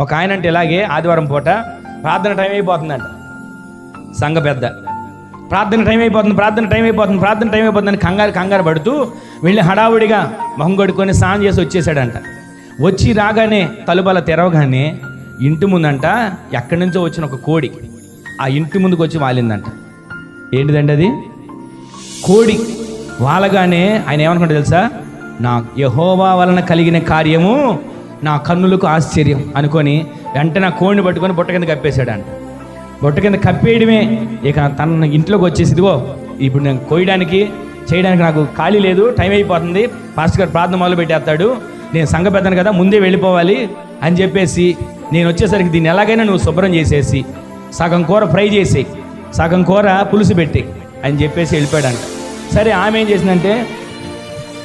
ఒక ఆయన అంటే ఇలాగే ఆదివారం పూట ప్రార్థన టైం అయిపోతుందంట. సంఘ పెద్ద. ప్రార్థన టైం అయిపోతుంది ప్రార్థన టైం అయిపోతుంది ప్రార్థన టైం అయిపోతుందని కంగారు కంగారు పడుతూ వెళ్ళి హడావుడిగా మొహం కొడుకొని స్నానం చేసి వచ్చేసాడంట. వచ్చి రాగానే తలుపల తెరవగానే ఇంటి ముందంట ఎక్కడి నుంచో వచ్చిన ఒక కోడి. ఆ ఇంటి ముందుకు వచ్చి వాలిందంట. ఏంటిదండి అది? కోడి వాలగానే ఆయన ఏమనుకుంటా తెలుసా? నా యహోవా వలన కలిగిన కార్యము నా కన్నులకు ఆశ్చర్యం అనుకొని వెంటనే కోడిని పట్టుకొని బుట్ట కింద కప్పేశాడంట. బుట్ట కింద కప్పేయడమే ఇక తన ఇంట్లోకి వచ్చేసిదిగో ఇప్పుడు నేను కోయడానికి చేయడానికి నాకు ఖాళీ లేదు టైం అయిపోతుంది పాస్టర్ గారు ప్రార్థన మొదలు పెట్టేస్తాడు నేను సంఘ పెద్దను కదా ముందే వెళ్ళిపోవాలి అని చెప్పేసి నేను వచ్చేసరికి దీన్ని ఎలాగైనా నువ్వు శుభ్రం చేసేసి సగం కూర ఫ్రై చేసి సగం కూర పులుసు పెట్టి అని చెప్పేసి వెళ్ళిపోయాడంట. సరే ఆమె ఏం చేసిందంటే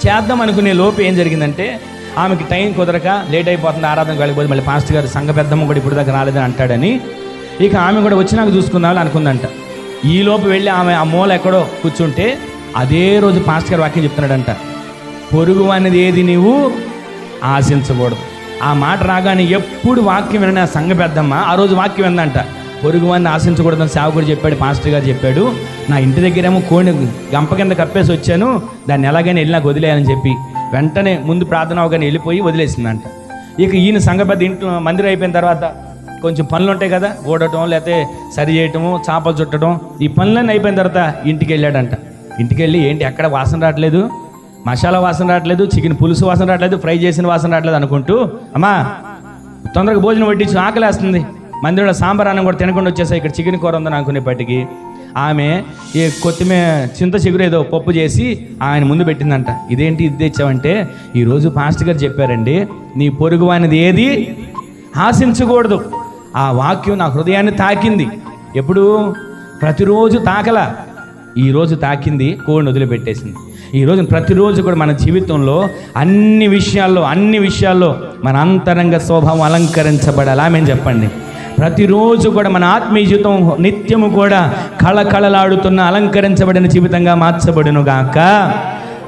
చేద్దాం అనుకునే లోపు ఏం జరిగిందంటే ఆమెకి టైం కుదరక లేట్ అయిపోతుంది ఆరాధనకు వెళ్ళకపోతే మళ్ళీ పాస్టర్ గారు సంఘ పెద్దమ్మ కూడా ఇప్పుడు దాకా రాలేదని అంటాడని. ఇక ఆమె కూడా వచ్చినాక చూసుకుందామని అనుకుందంట. ఈలోపు వెళ్ళి ఆమె ఆ మూల ఎక్కడో కూర్చుంటే అదే రోజు పాస్టర్ గారు వాక్యం చెప్తున్నాడంట. పొరుగు అనేది ఏది నీవు? ఆశించకూడదు. ఆ మాట రాగానే ఎప్పుడు వాక్యం విన ఆ సంఘ పెద్దమ్మ ఆ రోజు వాక్యం విందంట. పొరుగు వాడిని ఆశించకూడదని సేవకుడు చెప్పాడు పాస్టర్ గారు చెప్పాడు. నా ఇంటి దగ్గరేమో కోణి గంప కింద కప్పేసి వచ్చాను. దాన్ని ఎలాగైనా వెళ్ళి నాకు వదిలేయాలని చెప్పి. వెంటనే ముందు ప్రార్థన అవగానే వెళ్ళిపోయి వదిలేసిందంట. ఇక ఈయన సంఘ పెద్ద ఇంట్లో మందిరం అయిపోయిన తర్వాత కొంచెం పనులు ఉంటాయి కదా ఓడటం లేకపోతే సరి చేయటము చేపలు చుట్టడం ఈ పనులన్నీ అయిపోయిన తర్వాత ఇంటికి వెళ్ళాడంట. ఇంటికి వెళ్ళి ఏంటి ఎక్కడ వాసన రావట్లేదు? మసాలా వాసన రావట్లేదు చికెన్ పులుసు వాసన రావట్లేదు ఫ్రై చేసిన వాసన రావట్లేదు అనుకుంటూ అమ్మా తొందరగా భోజనం వడ్డించు ఆకలేస్తుంది. మందిరంలో సాంబార్ అన్నం కూడా తినకుండా వచ్చేసాయి ఇక్కడ చికెన్ కూర ఉందని అనుకునేప్పటికీ ఆమె ఈ కొత్తిమీర చింత చిగురు ఏదో పప్పు చేసి ఆయన ముందు పెట్టిందంట. ఇదేంటి ఇది తెచ్చావంటే ఈరోజు పాస్టర్ గారు చెప్పారండి నీ పొరుగు అనేది ఏది? ఆశించకూడదు. ఆ వాక్యం నా హృదయాన్ని తాకింది. ఎప్పుడు? ప్రతిరోజు తాకల. ఈరోజు తాకింది కోడిని వదిలిపెట్టేసింది. ఈరోజు ప్రతిరోజు కూడా మన జీవితంలో అన్ని విషయాల్లో అన్ని విషయాల్లో మన అంతరంగ స్వభావం అలంకరించబడాలి. ఆమె చెప్పండి. ప్రతిరోజు కూడా మన ఆత్మీయ జీవితం నిత్యము కూడా కళకళలాడుతున్న అలంకరించబడిన జీవితంగా మార్చబడును గాక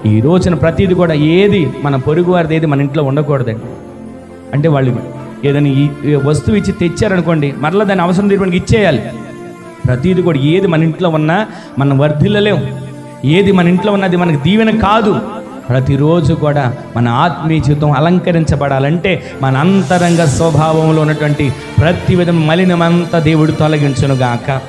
ఈ రోజున ప్రతిది కూడా ఏది మన పొరుగు వారిది ఏది మన ఇంట్లో ఉండకూడదండి. అంటే వాళ్ళు ఏదైనా ఈ వస్తువు ఇచ్చి తెచ్చారనుకోండి మరలా దాని అవసరం తీరడానికి ఇచ్చేయాలి. ప్రతిది కూడా ఏది మన ఇంట్లో ఉన్నా మనం వర్ధిల్లలేం. ఏది మన ఇంట్లో ఉన్నది మనకు దీవెన కాదు. ప్రతిరోజు కూడా మన ఆత్మీయ జీవితం అలంకరించబడాలంటే మన అంతరంగ స్వభావంలో ఉన్నటువంటి ప్రతి విధం మలినమంతా దేవుడు తొలగించునుగాక. గాక